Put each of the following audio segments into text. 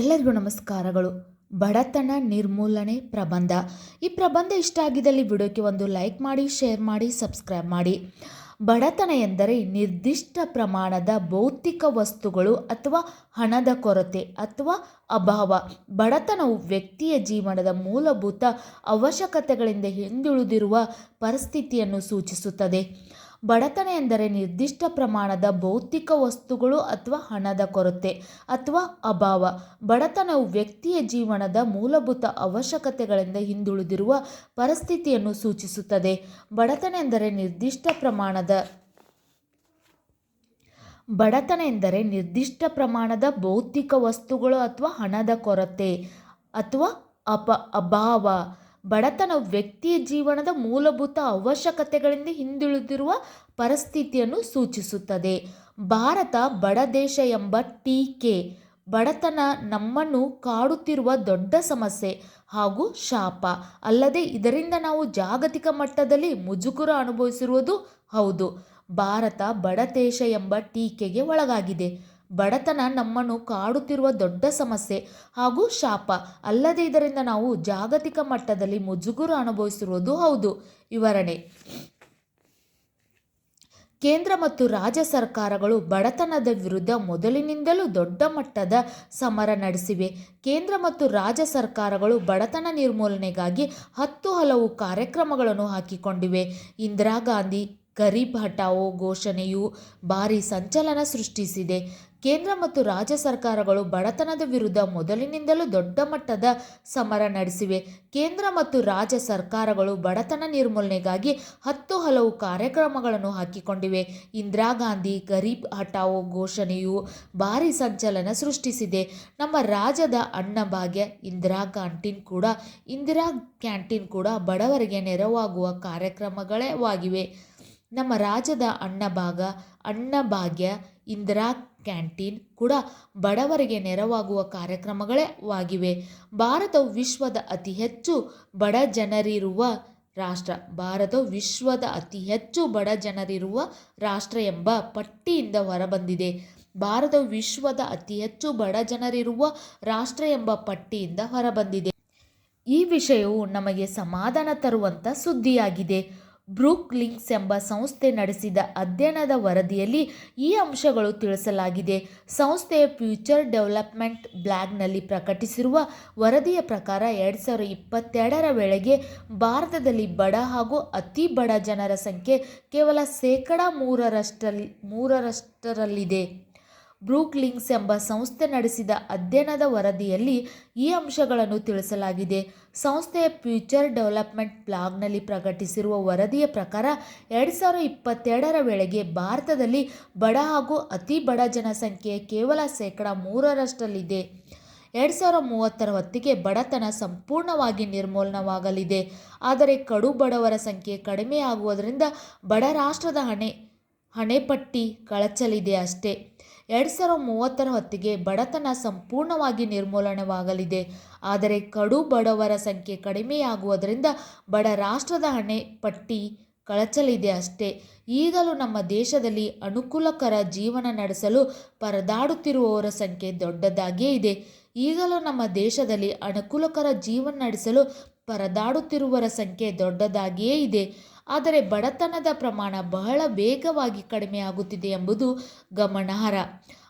ಎಲ್ಲರಿಗೂ ನಮಸ್ಕಾರಗಳು. ಬಡತನ ನಿರ್ಮೂಲನೆ ಪ್ರಬಂಧ. ಈ ಪ್ರಬಂಧ ಇಷ್ಟ ಆಗಿದ್ದಲ್ಲಿ ವಿಡಿಯೋಕ್ಕೆ ಒಂದು ಲೈಕ್ ಮಾಡಿ, ಶೇರ್ ಮಾಡಿ, ಸಬ್ಸ್ಕ್ರೈಬ್ ಮಾಡಿ. ಬಡತನ ಎಂದರೆ ನಿರ್ದಿಷ್ಟ ಪ್ರಮಾಣದ ಭೌತಿಕ ವಸ್ತುಗಳು ಅಥವಾ ಹಣದ ಕೊರತೆ ಅಥವಾ ಅಭಾವ. ಬಡತನವು ವ್ಯಕ್ತಿಯ ಜೀವನದ ಮೂಲಭೂತ ಅವಶ್ಯಕತೆಗಳಿಂದ ಹಿಂದುಳಿದಿರುವ ಪರಿಸ್ಥಿತಿಯನ್ನು ಸೂಚಿಸುತ್ತದೆ. ಬಡತನ ಎಂದರೆ ನಿರ್ದಿಷ್ಟ ಪ್ರಮಾಣದ ಭೌತಿಕ ವಸ್ತುಗಳು ಅಥವಾ ಹಣದ ಕೊರತೆ ಅಥವಾ ಅಭಾವ. ಬಡತನವು ವ್ಯಕ್ತಿಯ ಜೀವನದ ಮೂಲಭೂತ ಅವಶ್ಯಕತೆಗಳಿಂದ ಹಿಂದುಳಿದಿರುವ ಪರಿಸ್ಥಿತಿಯನ್ನು ಸೂಚಿಸುತ್ತದೆ. ಬಡತನ ಎಂದರೆ ನಿರ್ದಿಷ್ಟ ಪ್ರಮಾಣದ ಬಡತನ ಎಂದರೆ ನಿರ್ದಿಷ್ಟ ಪ್ರಮಾಣದ ಭೌತಿಕ ವಸ್ತುಗಳು ಅಥವಾ ಹಣದ ಕೊರತೆ ಅಥವಾ ಅಪ, ಅಭಾವ. ಬಡತನವು ವ್ಯಕ್ತಿಯ ಜೀವನದ ಮೂಲಭೂತ ಅವಶ್ಯಕತೆಗಳಿಂದ ಹಿಂದುಳಿದಿರುವ ಪರಿಸ್ಥಿತಿಯನ್ನು ಸೂಚಿಸುತ್ತದೆ. ಭಾರತ ಬಡ ದೇಶ ಎಂಬ ಟೀಕೆ, ಬಡತನ ನಮ್ಮನ್ನು ಕಾಡುತ್ತಿರುವ ದೊಡ್ಡ ಸಮಸ್ಯೆ ಹಾಗೂ ಶಾಪ. ಅಲ್ಲದೆ ಇದರಿಂದ ನಾವು ಜಾಗತಿಕ ಮಟ್ಟದಲ್ಲಿ ಮುಜುಗುರ ಅನುಭವಿಸಿರುವುದು ಹೌದು. ಭಾರತ ಬಡ ದೇಶ ಎಂಬ ಟೀಕೆಗೆ ಒಳಗಾಗಿದೆ. ಬಡತನ ನಮ್ಮನ್ನು ಕಾಡುತ್ತಿರುವ ದೊಡ್ಡ ಸಮಸ್ಯೆ ಹಾಗೂ ಶಾಪ. ಅಲ್ಲದೆ ಇದರಿಂದ ನಾವು ಜಾಗತಿಕ ಮಟ್ಟದಲ್ಲಿ ಮುಜುಗುರು ಅನುಭವಿಸಿರುವುದು ಹೌದು. ವಿವರಣೆ. ಕೇಂದ್ರ ಮತ್ತು ರಾಜ್ಯ ಸರ್ಕಾರಗಳು ಬಡತನದ ವಿರುದ್ಧ ಮೊದಲಿನಿಂದಲೂ ದೊಡ್ಡ ಮಟ್ಟದ ಸಮರ ನಡೆಸಿವೆ. ಕೇಂದ್ರ ಮತ್ತು ರಾಜ್ಯ ಸರ್ಕಾರಗಳು ಬಡತನ ನಿರ್ಮೂಲನೆಗಾಗಿ ಹತ್ತು ಹಲವು ಕಾರ್ಯಕ್ರಮಗಳನ್ನು ಹಾಕಿಕೊಂಡಿವೆ. ಇಂದಿರಾ ಗಾಂಧಿ ಗರೀಬ್ ಹಟಾವೋ ಘೋಷಣೆಯು ಭಾರಿ ಸಂಚಲನ ಸೃಷ್ಟಿಸಿದೆ. ಕೇಂದ್ರ ಮತ್ತು ರಾಜ್ಯ ಸರ್ಕಾರಗಳು ಬಡತನದ ವಿರುದ್ಧ ಮೊದಲಿನಿಂದಲೂ ದೊಡ್ಡ ಮಟ್ಟದ ಸಮರ ನಡೆಸಿವೆ. ಕೇಂದ್ರ ಮತ್ತು ರಾಜ್ಯ ಸರ್ಕಾರಗಳು ಬಡತನ ನಿರ್ಮೂಲನೆಗಾಗಿ ಹತ್ತು ಹಲವು ಕಾರ್ಯಕ್ರಮಗಳನ್ನು ಹಾಕಿಕೊಂಡಿವೆ. ಇಂದಿರಾ ಗಾಂಧಿ ಗರೀಬ್ ಹಟಾವೋ ಘೋಷಣೆಯು ಭಾರಿ ಸಂಚಲನ ಸೃಷ್ಟಿಸಿದೆ. ನಮ್ಮ ರಾಜ್ಯದ ಅನ್ನಭಾಗ್ಯ ಇಂದಿರಾ ಕ್ಯಾಂಟೀನ್ ಕೂಡ ಇಂದಿರಾ ಕ್ಯಾಂಟೀನ್ ಕೂಡ ಬಡವರಿಗೆ ನೆರವಾಗುವ ಕಾರ್ಯಕ್ರಮಗಳೇ ಆಗಿವೆ. ನಮ್ಮ ರಾಜ್ಯದ ಅನ್ನಭಾಗ, ಅನ್ನಭಾಗ್ಯ ಇಂದಿರಾ ಕ್ಯಾಂಟೀನ್ ಕೂಡ ಬಡವರಿಗೆ ನೆರವಾಗುವ ಕಾರ್ಯಕ್ರಮಗಳೇ ಆಗಿವೆ ಭಾರತವು ವಿಶ್ವದ ಅತಿ ಹೆಚ್ಚು ಬಡ ಜನರಿರುವ ರಾಷ್ಟ್ರ. ಭಾರತವು ವಿಶ್ವದ ಅತಿ ಹೆಚ್ಚು ಬಡ ಜನರಿರುವ ರಾಷ್ಟ್ರ ಎಂಬ ಪಟ್ಟಿಯಿಂದ ಹೊರಬಂದಿದೆ. ಭಾರತವು ವಿಶ್ವದ ಅತಿ ಹೆಚ್ಚು ಬಡ ಜನರಿರುವ ರಾಷ್ಟ್ರ ಎಂಬ ಪಟ್ಟಿಯಿಂದ ಹೊರಬಂದಿದೆ. ಈ ವಿಷಯವು ನಮಗೆ ಸಮಾಧಾನ ತರುವಂಥ ಸುದ್ದಿಯಾಗಿದೆ. ಬ್ರೂಕ್ ಲಿಂಕ್ಸ್ ಎಂಬ ಸಂಸ್ಥೆ ನಡೆಸಿದ ಅಧ್ಯಯನದ ವರದಿಯಲ್ಲಿ ಈ ಅಂಶಗಳು ತಿಳಿಸಲಾಗಿದೆ. ಸಂಸ್ಥೆಯ ಫ್ಯೂಚರ್ ಡೆವಲಪ್ಮೆಂಟ್ ಬ್ಲಾಗ್ನಲ್ಲಿ ಪ್ರಕಟಿಸಿರುವ ವರದಿಯ ಪ್ರಕಾರ ಎರಡು ಸಾವಿರದ ಇಪ್ಪತ್ತೆರಡರ ವೇಳೆಗೆ ಭಾರತದಲ್ಲಿ ಬಡ ಹಾಗೂ ಅತಿ ಬಡ ಜನರ ಸಂಖ್ಯೆ ಕೇವಲ ಶೇಕಡ ಮೂರರಷ್ಟಲ್ಲಿ ಮೂರರಷ್ಟರಲ್ಲಿದೆ. ಬ್ರೂಕ್ ಲಿಂಕ್ಸ್ ಎಂಬ ಸಂಸ್ಥೆ ನಡೆಸಿದ ಅಧ್ಯಯನದ ವರದಿಯಲ್ಲಿ ಈ ಅಂಶಗಳನ್ನು ತಿಳಿಸಲಾಗಿದೆ. ಸಂಸ್ಥೆಯ ಫ್ಯೂಚರ್ ಡೆವಲಪ್ಮೆಂಟ್ ಬ್ಲಾಗ್ನಲ್ಲಿ ಪ್ರಕಟಿಸಿರುವ ವರದಿಯ ಪ್ರಕಾರ ಎರಡು ಸಾವಿರ ಇಪ್ಪತ್ತೆರಡರ ವೇಳೆಗೆ ಭಾರತದಲ್ಲಿ ಬಡ ಹಾಗೂ ಅತಿ ಬಡ ಜನಸಂಖ್ಯೆ ಕೇವಲ ಶೇಕಡ ಮೂರರಷ್ಟಲ್ಲಿದೆ. ಎರಡು ಸಾವಿರ ಮೂವತ್ತರ ಹೊತ್ತಿಗೆ ಬಡತನ ಸಂಪೂರ್ಣವಾಗಿ ನಿರ್ಮೂಲನವಾಗಲಿದೆ. ಆದರೆ ಕಡು ಬಡವರ ಸಂಖ್ಯೆ ಕಡಿಮೆಯಾಗುವುದರಿಂದ ಬಡ ರಾಷ್ಟ್ರದ ಹಣೆ, ಹಣೆಪಟ್ಟಿ ಕಳಚಲಿದೆ ಅಷ್ಟೇ. ಎರಡು ಸಾವಿರ ಮೂವತ್ತರ ಹೊತ್ತಿಗೆ ಬಡತನ ಸಂಪೂರ್ಣವಾಗಿ ನಿರ್ಮೂಲನೆವಾಗಲಿದೆ. ಆದರೆ ಕಡು ಬಡವರ ಸಂಖ್ಯೆ ಕಡಿಮೆಯಾಗುವುದರಿಂದ ಬಡ ರಾಷ್ಟ್ರದ ಹಣೆ ಪಟ್ಟಿ ಕಳಚಲಿದೆ ಅಷ್ಟೇ. ಈಗಲೂ ನಮ್ಮ ದೇಶದಲ್ಲಿ ಅನುಕೂಲಕರ ಜೀವನ ನಡೆಸಲು ಪರದಾಡುತ್ತಿರುವವರ ಸಂಖ್ಯೆ ದೊಡ್ಡದಾಗಿಯೇ ಇದೆ. ಈಗಲೂ ನಮ್ಮ ದೇಶದಲ್ಲಿ ಅನುಕೂಲಕರ ಜೀವನ ನಡೆಸಲು ಪರದಾಡುತ್ತಿರುವವರ ಸಂಖ್ಯೆ ದೊಡ್ಡದಾಗಿಯೇ ಇದೆ. ಆದರೆ ಬಡತನದ ಪ್ರಮಾಣ ಬಹಳ ವೇಗವಾಗಿ ಕಡಿಮೆಯಾಗುತ್ತಿದೆ ಎಂಬುದು ಗಮನಾರ್ಹ.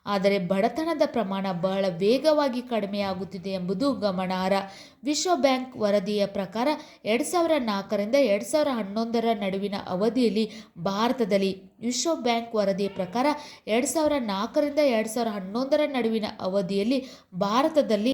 ಆದರೆ ಬಡತನದ ಪ್ರಮಾಣ ಬಹಳ ವೇಗವಾಗಿ ಕಡಿಮೆಯಾಗುತ್ತಿದೆ ಎಂಬುದು ಗಮನಾರ್ಹ. ವಿಶ್ವ ಬ್ಯಾಂಕ್ ವರದಿಯ ಪ್ರಕಾರ ಎರಡು ಸಾವಿರ ನಾಲ್ಕರಿಂದ ಎರಡು ಸಾವಿರ ಹನ್ನೊಂದರ ನಡುವಿನ ಅವಧಿಯಲ್ಲಿ ಭಾರತದಲ್ಲಿ ವಿಶ್ವ ಬ್ಯಾಂಕ್ ವರದಿಯ ಪ್ರಕಾರ ಎರಡು ಸಾವಿರ ನಾಲ್ಕರಿಂದ ಎರಡು ಸಾವಿರ ಹನ್ನೊಂದರ ನಡುವಿನ ಅವಧಿಯಲ್ಲಿ ಭಾರತದಲ್ಲಿ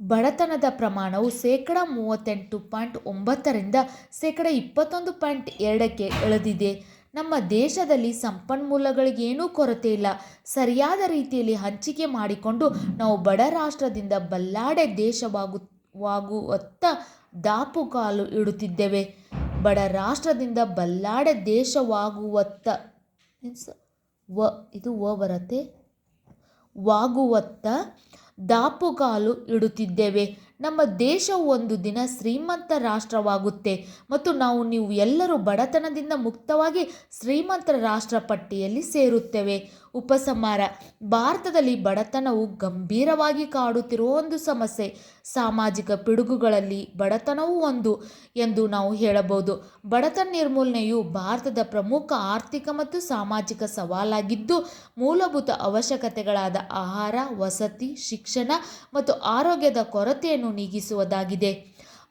ಬಡತನದ ಪ್ರಮಾಣವು ಶೇಕಡ ಮೂವತ್ತೆಂಟು ಪಾಯಿಂಟ್ ಒಂಬತ್ತರಿಂದ ಶೇಕಡ ಇಪ್ಪತ್ತೊಂದು ಪಾಯಿಂಟ್ ಎರಡಕ್ಕೆ ಇಳಿದಿದೆ. ನಮ್ಮ ದೇಶದಲ್ಲಿ ಸಂಪನ್ಮೂಲಗಳಿಗೇನೂ ಕೊರತೆ ಇಲ್ಲ. ಸರಿಯಾದ ರೀತಿಯಲ್ಲಿ ಹಂಚಿಕೆ ಮಾಡಿಕೊಂಡು ನಾವು ಬಡ ರಾಷ್ಟ್ರದಿಂದ ಬಲ್ಲಾಡೆ ದೇಶವಾಗು, ವಾಗುವತ್ತ ದಾಪುಗಾಲು ಇಡುತ್ತಿದ್ದೇವೆ. ಬಡ ರಾಷ್ಟ್ರದಿಂದ ಬಲ್ಲಾಡೆ ದೇಶವಾಗುವತ್ತ ಮೀನ್ಸ್ ವ, ಇದು ವ ಬರತ್ತೆ ವಾಗುವತ್ತ ದಾಪುಗಾಲು ಇಡುತ್ತಿದ್ದೇವೆ. ನಮ್ಮ ದೇಶವು ಒಂದು ದಿನ ಶ್ರೀಮಂತ ರಾಷ್ಟ್ರವಾಗುತ್ತೆ. ಮತ್ತು ನಾವು ನೀವು ಎಲ್ಲರೂ ಬಡತನದಿಂದ ಮುಕ್ತವಾಗಿ ಶ್ರೀಮಂತ ರಾಷ್ಟ್ರ ಪಟ್ಟಿಯಲ್ಲಿ ಸೇರುತ್ತೇವೆ. ಉಪಸಂಹಾರ. ಭಾರತದಲ್ಲಿ ಬಡತನವು ಗಂಭೀರವಾಗಿ ಕಾಡುತ್ತಿರುವ ಒಂದು ಸಮಸ್ಯೆ. ಸಾಮಾಜಿಕ ಪಿಡುಗುಗಳಲ್ಲಿ ಬಡತನವೂ ಒಂದು ಎಂದು ನಾವು ಹೇಳಬಹುದು. ಬಡತನ ನಿರ್ಮೂಲನೆಯು ಭಾರತದ ಪ್ರಮುಖ ಆರ್ಥಿಕ ಮತ್ತು ಸಾಮಾಜಿಕ ಸವಾಲಾಗಿದ್ದು, ಮೂಲಭೂತ ಅವಶ್ಯಕತೆಗಳಾದ ಆಹಾರ, ವಸತಿ, ಶಿಕ್ಷಣ ಮತ್ತು ಆರೋಗ್ಯದ ಕೊರತೆಯನ್ನು ನೀಗಿಸುವುದಾಗಿದೆ.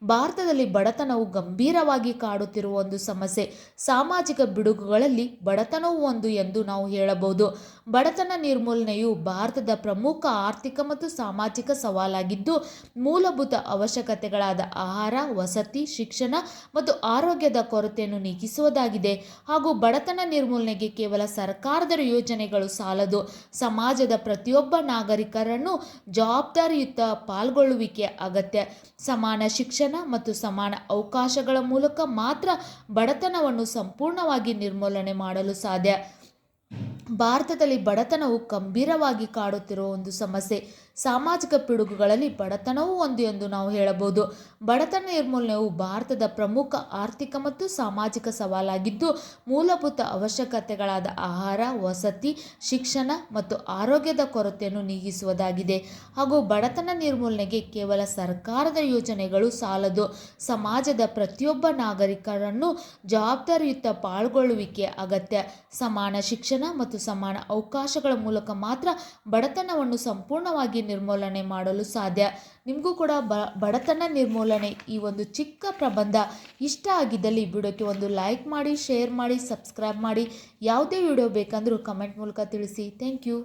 ಭಾರತದಲ್ಲಿ ಬಡತನವು ಗಂಭೀರವಾಗಿ ಕಾಡುತ್ತಿರುವ ಒಂದು ಸಮಸ್ಯೆ. ಸಾಮಾಜಿಕ ಬಿಡುಗುಗಳಲ್ಲಿ ಬಡತನವು ಒಂದು ಎಂದು ನಾವು ಹೇಳಬಹುದು. ಬಡತನ ನಿರ್ಮೂಲನೆಯು ಭಾರತದ ಪ್ರಮುಖ ಆರ್ಥಿಕ ಮತ್ತು ಸಾಮಾಜಿಕ ಸವಾಲಾಗಿದ್ದು, ಮೂಲಭೂತ ಅವಶ್ಯಕತೆಗಳಾದ ಆಹಾರ, ವಸತಿ, ಶಿಕ್ಷಣ ಮತ್ತು ಆರೋಗ್ಯದ ಕೊರತೆಯನ್ನು ನೀಗಿಸುವುದಾಗಿದೆ. ಹಾಗೂ ಬಡತನ ನಿರ್ಮೂಲನೆಗೆ ಕೇವಲ ಸರ್ಕಾರದ ಯೋಜನೆಗಳು ಸಾಲದು. ಸಮಾಜದ ಪ್ರತಿಯೊಬ್ಬ ನಾಗರಿಕರನ್ನು ಜವಾಬ್ದಾರಿಯುತ ಪಾಲ್ಗೊಳ್ಳುವಿಕೆ ಅಗತ್ಯ. ಸಮಾನ ಶಿಕ್ಷಣ ಮತ್ತು ಸಮಾನ ಅವಕಾಶಗಳ ಮೂಲಕ ಮಾತ್ರ ಬಡತನವನ್ನು ಸಂಪೂರ್ಣವಾಗಿ ನಿರ್ಮೂಲನೆ ಮಾಡಲು ಸಾಧ್ಯ. ಭಾರತದಲ್ಲಿ ಬಡತನವು ಗಂಭೀರವಾಗಿ ಕಾಡುತ್ತಿರುವ ಒಂದು ಸಮಸ್ಯೆ. ಸಾಮಾಜಿಕ ಪಿಡುಗುಗಳಲ್ಲಿ ಬಡತನವೂ ಒಂದು ಎಂದು ನಾವು ಹೇಳಬಹುದು. ಬಡತನ ನಿರ್ಮೂಲನೆಯು ಭಾರತದ ಪ್ರಮುಖ ಆರ್ಥಿಕ ಮತ್ತು ಸಾಮಾಜಿಕ ಸವಾಲಾಗಿದ್ದು, ಮೂಲಭೂತ ಅವಶ್ಯಕತೆಗಳಾದ ಆಹಾರ, ವಸತಿ, ಶಿಕ್ಷಣ ಮತ್ತು ಆರೋಗ್ಯದ ಕೊರತೆಯನ್ನು ನೀಗಿಸುವುದಾಗಿದೆ. ಹಾಗೂ ಬಡತನ ನಿರ್ಮೂಲನೆಗೆ ಕೇವಲ ಸರ್ಕಾರದ ಯೋಜನೆಗಳು ಸಾಲದು. ಸಮಾಜದ ಪ್ರತಿಯೊಬ್ಬ ನಾಗರಿಕರನ್ನು ಜವಾಬ್ದಾರಿಯುತ ಪಾಲ್ಗೊಳ್ಳುವಿಕೆ ಅಗತ್ಯ. ಸಮಾನ ಶಿಕ್ಷಣ ಮತ್ತು ಸಮಾನ ಅವಕಾಶಗಳ ಮೂಲಕ ಮಾತ್ರ ಬಡತನವನ್ನು ಸಂಪೂರ್ಣವಾಗಿ ನಿರ್ಮೂಲನೆ ಮಾಡಲು ಸಾಧ್ಯ. ನಿಮಗೂ ಕೂಡ ಬ, ಬಡತನ ನಿರ್ಮೂಲನೆ ಈ ಒಂದು ಚಿಕ್ಕ ಪ್ರಬಂಧ ಇಷ್ಟ ಆಗಿದ್ದಲ್ಲಿ ವಿಡಿಯೋಕ್ಕೆ ಒಂದು ಲೈಕ್ ಮಾಡಿ, ಶೇರ್ ಮಾಡಿ, ಸಬ್ಸ್ಕ್ರೈಬ್ ಮಾಡಿ. ಯಾವುದೇ ವಿಡಿಯೋ ಬೇಕಂದರೂ ಕಮೆಂಟ್ ಮೂಲಕ ತಿಳಿಸಿ. Thank you.